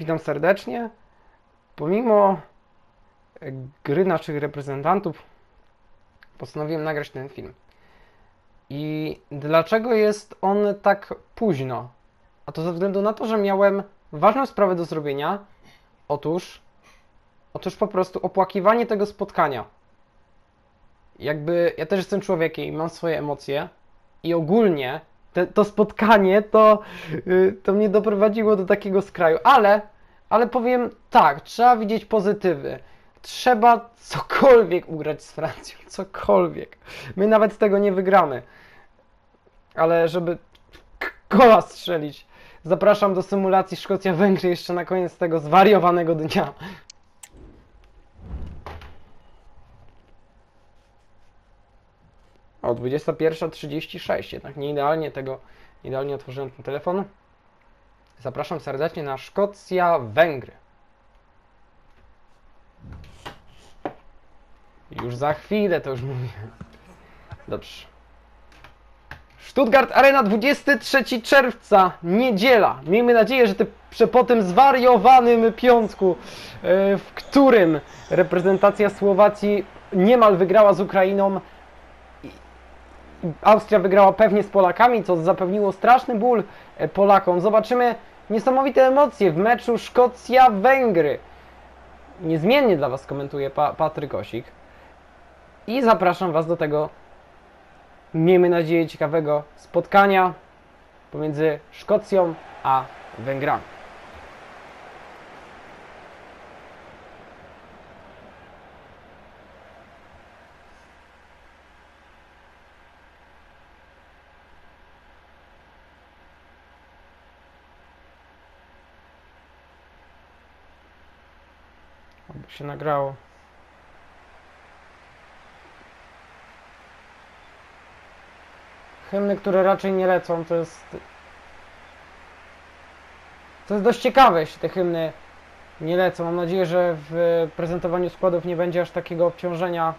Witam serdecznie. Pomimo e, gry naszych reprezentantów, postanowiłem nagrać ten film. I dlaczego jest on tak późno? A to ze względu na to, że miałem ważną sprawę do zrobienia. Otóż, otóż po prostu opłakiwanie tego spotkania. Jakby ja też jestem człowiekiem i mam swoje emocje. I ogólnie te, to spotkanie to, y, to mnie doprowadziło do takiego skraju. Ale, ale powiem tak, trzeba widzieć pozytywy. Trzeba cokolwiek ugrać z Francją, cokolwiek. My nawet tego nie wygramy. Ale żeby kola strzelić, zapraszam do symulacji Szkocja-Węgry jeszcze na koniec tego zwariowanego dnia. O, 21.36, jednak nie idealnie tego, nie idealnie otworzyłem ten telefon. Zapraszam serdecznie na Szkocja-Węgry. Już za chwilę, to już mówię. Dobrze. Stuttgart Arena 23 czerwca, niedziela. Miejmy nadzieję, że te, że po tym zwariowanym piątku, e, w którym reprezentacja Słowacji niemal wygrała z Ukrainą, Austria wygrała pewnie z Polakami, co zapewniło straszny ból e, Polakom. Zobaczymy niesamowite emocje w meczu Szkocja-Węgry. Niezmiennie dla Was komentuje pa Patryk Osik. I zapraszam Was do tego, miejmy nadzieję, ciekawego spotkania pomiędzy Szkocją a Węgrami. Aby się nagrało. Hymny, które raczej nie lecą, to jest. To jest dość ciekawe, jeśli te hymny nie lecą. Mam nadzieję, że w prezentowaniu składów nie będzie aż takiego obciążenia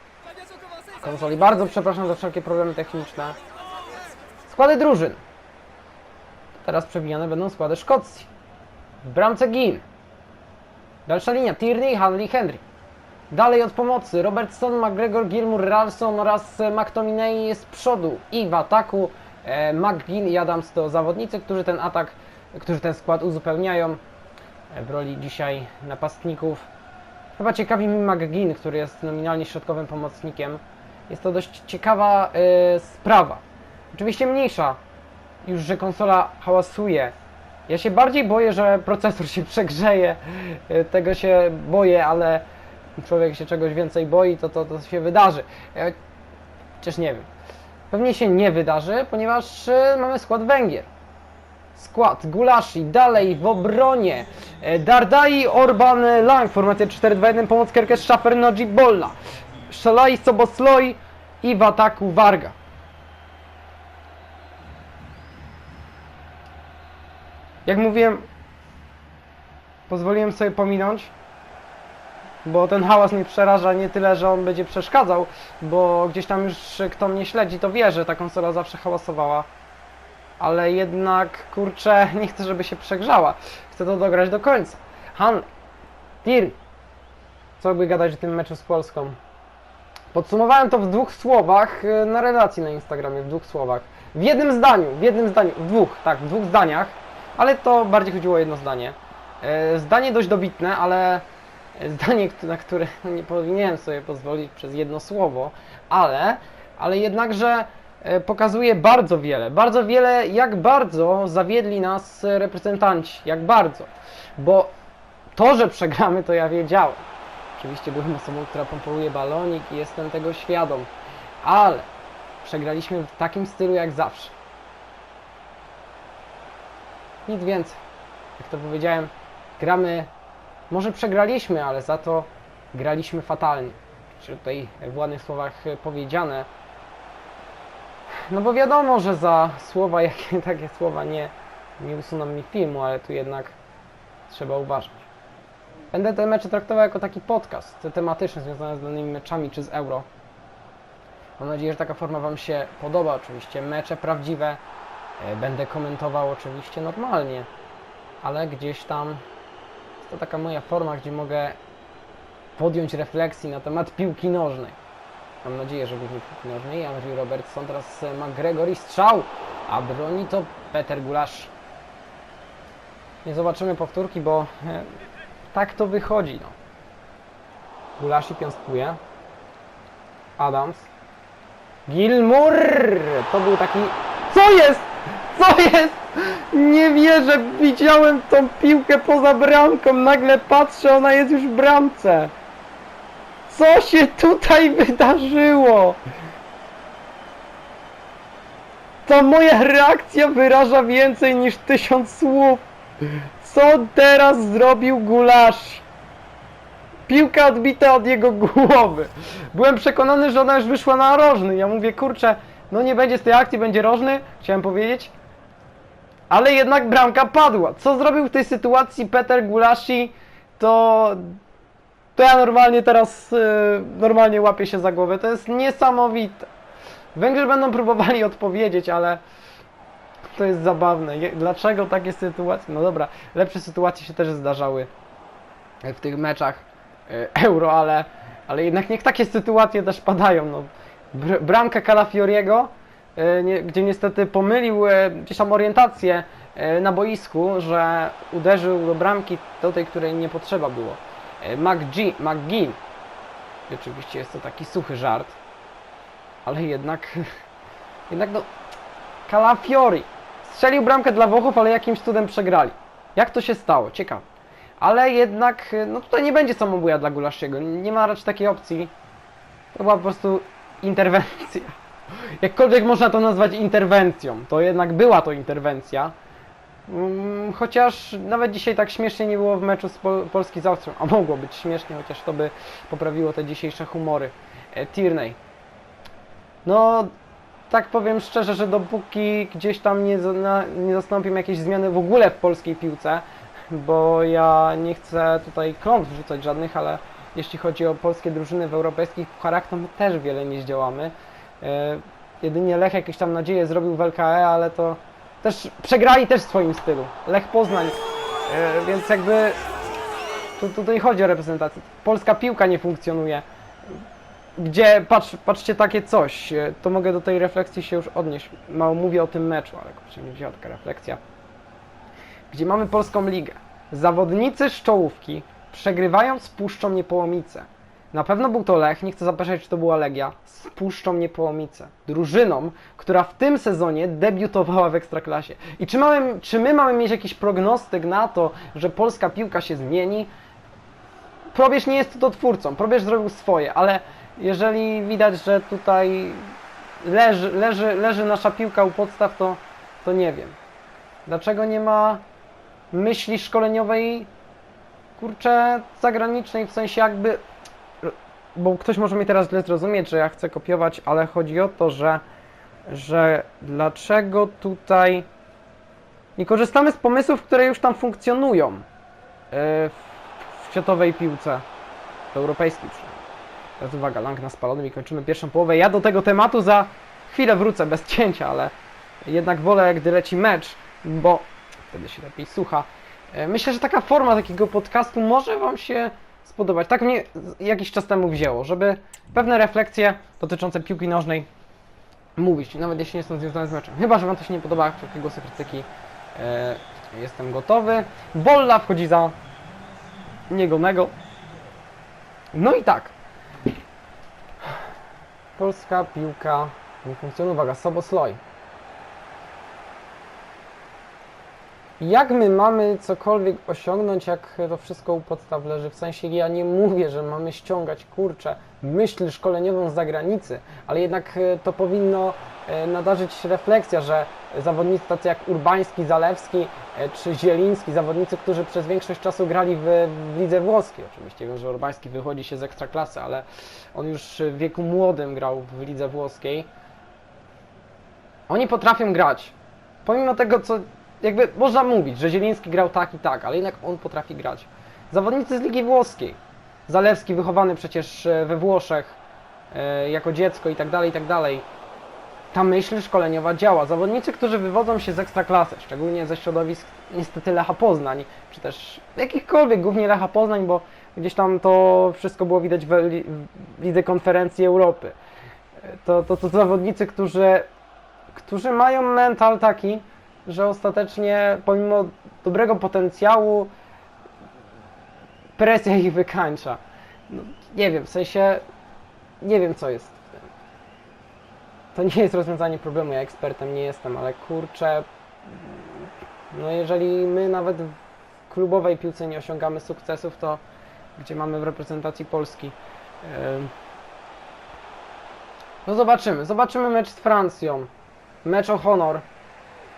konsoli. Bardzo przepraszam za wszelkie problemy techniczne. Składy drużyn. Teraz przewijane będą składy Szkocji. W bramce Gil. Dalsza linia Tierney, Hanley, Henry. Dalej od pomocy Robertson, McGregor, Gilmour, Ralston oraz e, McTominay z przodu i w ataku e, McGinn i Adams to zawodnicy, którzy ten atak, którzy ten skład uzupełniają e, w roli dzisiaj napastników. Chyba ciekawi mi McGinn, który jest nominalnie środkowym pomocnikiem. Jest to dość ciekawa e, sprawa. Oczywiście mniejsza, już że konsola hałasuje. Ja się bardziej boję, że procesor się przegrzeje. E, Tego się boję, ale człowiek się czegoś więcej boi, to to, to się wydarzy. Ja Chociaż nie wiem. Pewnie się nie wydarzy, ponieważ e, mamy skład Węgier. Skład Gulashi, dalej w obronie e, Dardai, Orban, Lang, formacja 4-2-1, pomoc Kerkes, Schaffer, Noji, Bolla, Szalai, Sobosloi i w ataku Varga. Jak mówiłem, pozwoliłem sobie pominąć, bo ten hałas mnie przeraża nie tyle, że on będzie przeszkadzał, bo gdzieś tam już kto mnie śledzi, to wie, że ta konsola zawsze hałasowała. Ale jednak, kurczę, nie chcę, żeby się przegrzała. Chcę to dograć do końca. Han, Tir, co by gadać o tym meczu z Polską? Podsumowałem to w dwóch słowach e, na relacji na Instagramie, w dwóch słowach. W jednym zdaniu, w jednym zdaniu, w dwóch, tak, w dwóch zdaniach, ale to bardziej chodziło o jedno zdanie. E, Zdanie dość dobitne, ale zdanie, na które nie powinienem sobie pozwolić przez jedno słowo, ale, ale jednakże e, pokazuje bardzo wiele, bardzo wiele, jak bardzo zawiedli nas reprezentanci, jak bardzo, bo to, że przegramy, to ja wiedziałem. Oczywiście byłem osobą, która pompuje balonik i jestem tego świadom, ale przegraliśmy w takim stylu jak zawsze. Nic więcej. Jak to powiedziałem, gramy może przegraliśmy, ale za to graliśmy fatalnie. Czy tutaj w ładnych słowach powiedziane. No bo wiadomo, że za słowa, jakie takie słowa nie, nie usuną mi filmu, ale tu jednak trzeba uważać. Będę te mecze traktował jako taki podcast tematyczny związany z danymi meczami czy z euro. Mam nadzieję, że taka forma Wam się podoba. Oczywiście mecze prawdziwe będę komentował oczywiście normalnie, ale gdzieś tam to taka moja forma, gdzie mogę podjąć refleksji na temat piłki nożnej. Mam nadzieję, że głównie piłki nożnej. Andrew Robertson, teraz e, McGregor i strzał, a broni to Peter Gulasz. Nie zobaczymy powtórki, bo e, tak to wychodzi. No. Gulasz i piąstkuje. Adams. Gilmour! To był taki... Co jest? Co jest? Nie wierzę, widziałem tą piłkę poza bramką, nagle patrzę, ona jest już w bramce. Co się tutaj wydarzyło? Ta moja reakcja wyraża więcej niż tysiąc słów. Co teraz zrobił Gulasz? Piłka odbita od jego głowy. Byłem przekonany, że ona już wyszła na rożny. Ja mówię, kurczę, no nie będzie z tej akcji, będzie rożny, chciałem powiedzieć. Ale jednak bramka padła. Co zrobił w tej sytuacji Peter Gulashi, to, to ja normalnie teraz yy, normalnie łapię się za głowę. To jest niesamowite. Węgrzy będą próbowali odpowiedzieć, ale to jest zabawne. Dlaczego takie sytuacje? No dobra, lepsze sytuacje się też zdarzały w tych meczach e, euro, ale, ale jednak niech takie sytuacje też padają. No. Br- bramka Calafioriego, e, nie, gdzie niestety pomylił e, gdzieś tam orientację e, na boisku, że uderzył do bramki do tej, której nie potrzeba było. E, McG, McGinn. I Oczywiście jest to taki suchy żart, ale jednak, jednak no, Calafiori strzelił bramkę dla Włochów, ale jakimś cudem przegrali. Jak to się stało? Ciekawe. Ale jednak, no tutaj nie będzie samobuja dla Gulasziego. Nie ma raczej takiej opcji. To była po prostu interwencja. Jakkolwiek można to nazwać interwencją, to jednak była to interwencja. Mm, Chociaż nawet dzisiaj tak śmiesznie nie było w meczu z Pol Polski z Austrią. A mogło być śmiesznie, chociaż to by poprawiło te dzisiejsze humory. E, Tierney. No, tak powiem szczerze, że dopóki gdzieś tam nie, na- nie nastąpią jakieś zmiany w ogóle w polskiej piłce, bo ja nie chcę tutaj klątw wrzucać żadnych, ale jeśli chodzi o polskie drużyny w europejskich pucharach, to my też wiele nie zdziałamy. E, jedynie Lech jakieś tam nadzieje zrobił w LKE, ale to też przegrali też w swoim stylu. Lech Poznań, e, więc jakby tu, tutaj chodzi o reprezentację. Polska piłka nie funkcjonuje. Gdzie, patrz, patrzcie takie coś, e, to mogę do tej refleksji się już odnieść. Mało mówię o tym meczu, ale kurczę, nie wzięła taka refleksja. Gdzie mamy polską ligę. Zawodnicy z czołówki przegrywają z Puszczą Niepołomice. Na pewno był to Lech, nie chcę zapeszać, czy to była Legia, z Puszczą Niepołomice. Drużyną, która w tym sezonie debiutowała w Ekstraklasie. I czy, mamy, czy my mamy mieć jakiś prognostyk na to, że polska piłka się zmieni? Probierz nie jest to twórcą, Probierz zrobił swoje, ale jeżeli widać, że tutaj leży, leży, leży nasza piłka u podstaw, to, to nie wiem. Dlaczego nie ma myśli szkoleniowej, kurczę, zagranicznej, w sensie jakby... Bo ktoś może mnie teraz źle zrozumieć, że ja chcę kopiować, ale chodzi o to, że, że dlaczego tutaj nie korzystamy z pomysłów, które już tam funkcjonują yy, w, światowej piłce, europejskiej przynajmniej. Teraz uwaga, Lang na spalonym i kończymy pierwszą połowę. Ja do tego tematu za chwilę wrócę bez cięcia, ale jednak wolę, gdy leci mecz, bo wtedy się lepiej słucha. E, Myślę, że taka forma takiego podcastu może Wam się spodobać. Tak mnie jakiś czas temu wzięło, żeby pewne refleksje dotyczące piłki nożnej mówić, nawet jeśli nie są związane z meczem. Chyba, że Wam to się nie podoba, wszelkie głosy krytyki e, jestem gotowy. Bolla wchodzi za niegonego. No i tak. Polska piłka nie funkcjonuje. Uwaga, Sobosloj. Jak my mamy cokolwiek osiągnąć, jak to wszystko u podstaw leży? W sensie ja nie mówię, że mamy ściągać kurczę myśl szkoleniową z zagranicy, ale jednak e, to powinno e, nadarzyć refleksja, że zawodnicy tacy jak Urbański, Zalewski e, czy Zieliński, zawodnicy, którzy przez większość czasu grali w, w lidze włoskiej. Oczywiście wiem, że Urbański wychodzi się z ekstraklasy, ale on już w wieku młodym grał w lidze włoskiej. Oni potrafią grać. Pomimo tego, co jakby można mówić, że Zieliński grał tak i tak, ale jednak on potrafi grać. Zawodnicy z Ligi Włoskiej. Zalewski wychowany przecież e, we Włoszech e, jako dziecko i tak dalej, i tak dalej. ta myśl szkoleniowa działa. Zawodnicy, którzy wywodzą się z ekstraklasy, szczególnie ze środowisk niestety Lecha Poznań, czy też jakichkolwiek, głównie Lecha Poznań, bo gdzieś tam to wszystko było widać w, w lidze konferencji Europy. To, to, to zawodnicy, którzy, którzy mają mental taki, że ostatecznie pomimo dobrego potencjału presja ich wykańcza. No, nie wiem, w sensie nie wiem co jest w tym. To nie jest rozwiązanie problemu, ja ekspertem nie jestem, ale kurczę, no jeżeli my nawet w klubowej piłce nie osiągamy sukcesów, to gdzie mamy w reprezentacji Polski? No zobaczymy, zobaczymy mecz z Francją. Mecz o honor.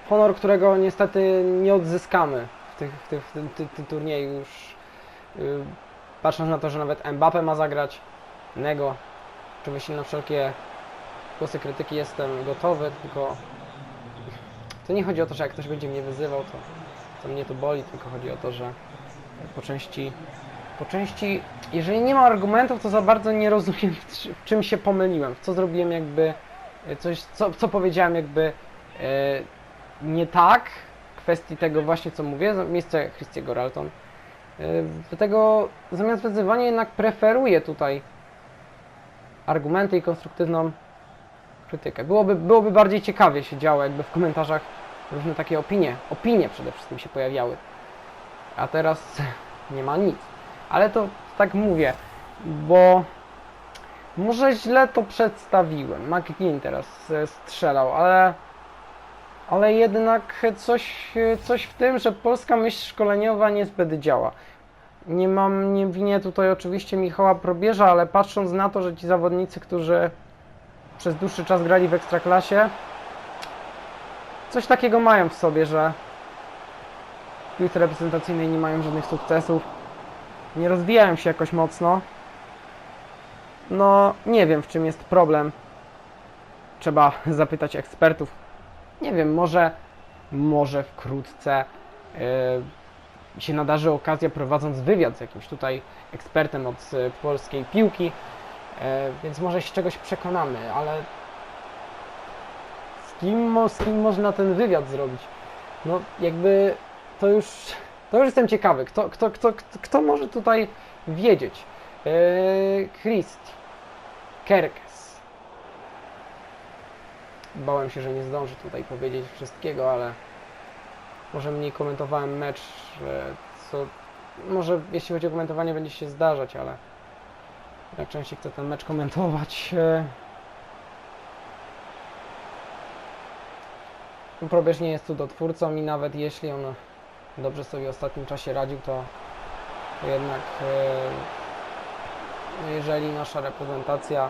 Honor, którego niestety nie odzyskamy w, tych, w, tych, w tym, tym, tym turnieju już. Yy, patrząc na to, że nawet Mbappe ma zagrać, Nego. Oczywiście na wszelkie głosy krytyki jestem gotowy, tylko to nie chodzi o to, że jak ktoś będzie mnie wyzywał, to, to mnie to boli, tylko chodzi o to, że po części, po części, jeżeli nie ma argumentów, to za bardzo nie rozumiem, w czy- w czym się pomyliłem, w co zrobiłem jakby, e, coś, co, co powiedziałem jakby e, nie tak, w kwestii tego właśnie, co mówię, miejsce Christiego Ralton. E, Dlatego zamiast wyzywania jednak preferuję tutaj argumenty i konstruktywną krytykę. Byłoby, byłoby bardziej ciekawie się działo, jakby w komentarzach różne takie opinie, opinie przede wszystkim się pojawiały. A teraz nie ma nic. Ale to tak mówię, bo może źle to przedstawiłem. McGinn teraz e, strzelał, ale ale jednak coś, coś w tym, że polska myśl szkoleniowa niezbyt działa. Nie mam, nie winię tutaj oczywiście Michała Probierza, ale patrząc na to, że ci zawodnicy, którzy przez dłuższy czas grali w Ekstraklasie, coś takiego mają w sobie, że w piłce reprezentacyjnej nie mają żadnych sukcesów, nie rozwijają się jakoś mocno. No, nie wiem w czym jest problem. Trzeba zapytać ekspertów. Nie wiem, może, może wkrótce yy, się nadarzy okazja prowadząc wywiad z jakimś tutaj ekspertem od y, polskiej piłki, E, więc może się czegoś przekonamy, ale z kim, z kim można ten wywiad zrobić? No jakby to już, to już jestem ciekawy, kto, kto, kto, kto, kto może tutaj wiedzieć? E, Christi, Kerkes. Bałem się, że nie zdążę tutaj powiedzieć wszystkiego, ale może mniej komentowałem mecz, co może jeśli chodzi o komentowanie będzie się zdarzać, ale jak częściej chcę ten mecz komentować. e, Probierz nie jest cudotwórcą i nawet jeśli on dobrze sobie w ostatnim czasie radził, to, jednak e, jeżeli nasza reprezentacja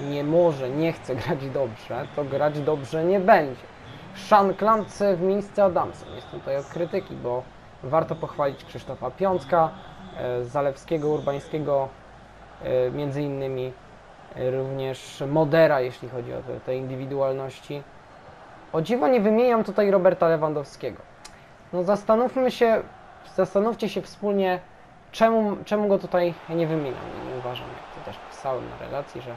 nie może, nie chce grać dobrze, to grać dobrze nie będzie. Sean Klance w miejsce Adamson. Jestem tutaj od krytyki, bo warto pochwalić Krzysztofa Piątka, e, Zalewskiego, Urbańskiego, e, między innymi e, również Modera, jeśli chodzi o te, te indywidualności. O dziwo nie wymieniam tutaj Roberta Lewandowskiego. No zastanówmy się, zastanówcie się wspólnie, czemu, czemu go tutaj nie wymieniam. Nie uważam, jak to też pisałem na relacji, że,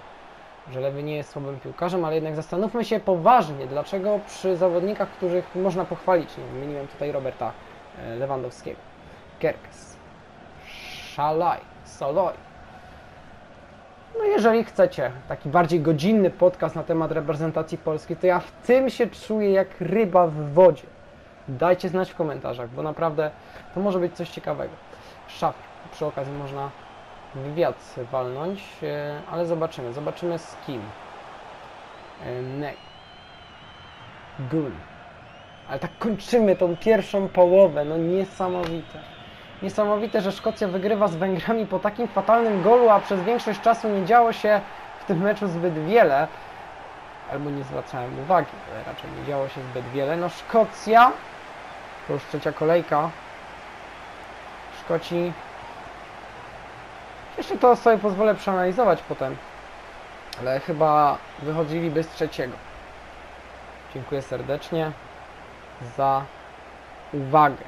że Lewy nie jest słabym piłkarzem, ale jednak zastanówmy się poważnie, dlaczego przy zawodnikach, których można pochwalić, nie wymieniłem tutaj Roberta e, Lewandowskiego. Kerkes, Szalaj, Soloj, no jeżeli chcecie taki bardziej godzinny podcast na temat reprezentacji Polski, to ja w tym się czuję jak ryba w wodzie. Dajcie znać w komentarzach, bo naprawdę to może być coś ciekawego. Szaf, przy okazji można wywiad walnąć, e, ale zobaczymy. Zobaczymy z kim. E, Ne. Gun. Ale tak kończymy tą pierwszą połowę, no niesamowite. Niesamowite, że Szkocja wygrywa z Węgrami po takim fatalnym golu, a przez większość czasu nie działo się w tym meczu zbyt wiele. Albo nie zwracałem uwagi, ale raczej nie działo się zbyt wiele. No Szkocja, to już trzecia kolejka. Szkoci. Jeszcze to sobie pozwolę przeanalizować potem. Ale chyba wychodziliby z trzeciego. Dziękuję serdecznie za uwagę.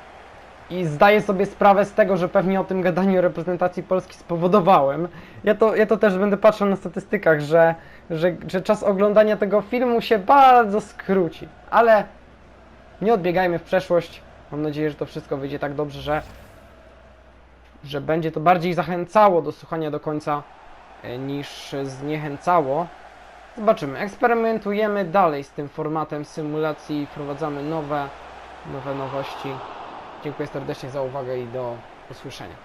i zdaję sobie sprawę z tego, że pewnie o tym gadaniu reprezentacji Polski spowodowałem. Ja to, ja to też będę patrzył na statystykach, że, że, że czas oglądania tego filmu się bardzo skróci. Ale nie odbiegajmy w przeszłość. Mam nadzieję, że to wszystko wyjdzie tak dobrze, że, że będzie to bardziej zachęcało do słuchania do końca e, niż zniechęcało. Zobaczymy. Eksperymentujemy dalej z tym formatem symulacji, wprowadzamy nowe, nowe nowości. Dziękuję serdecznie za uwagę i do usłyszenia.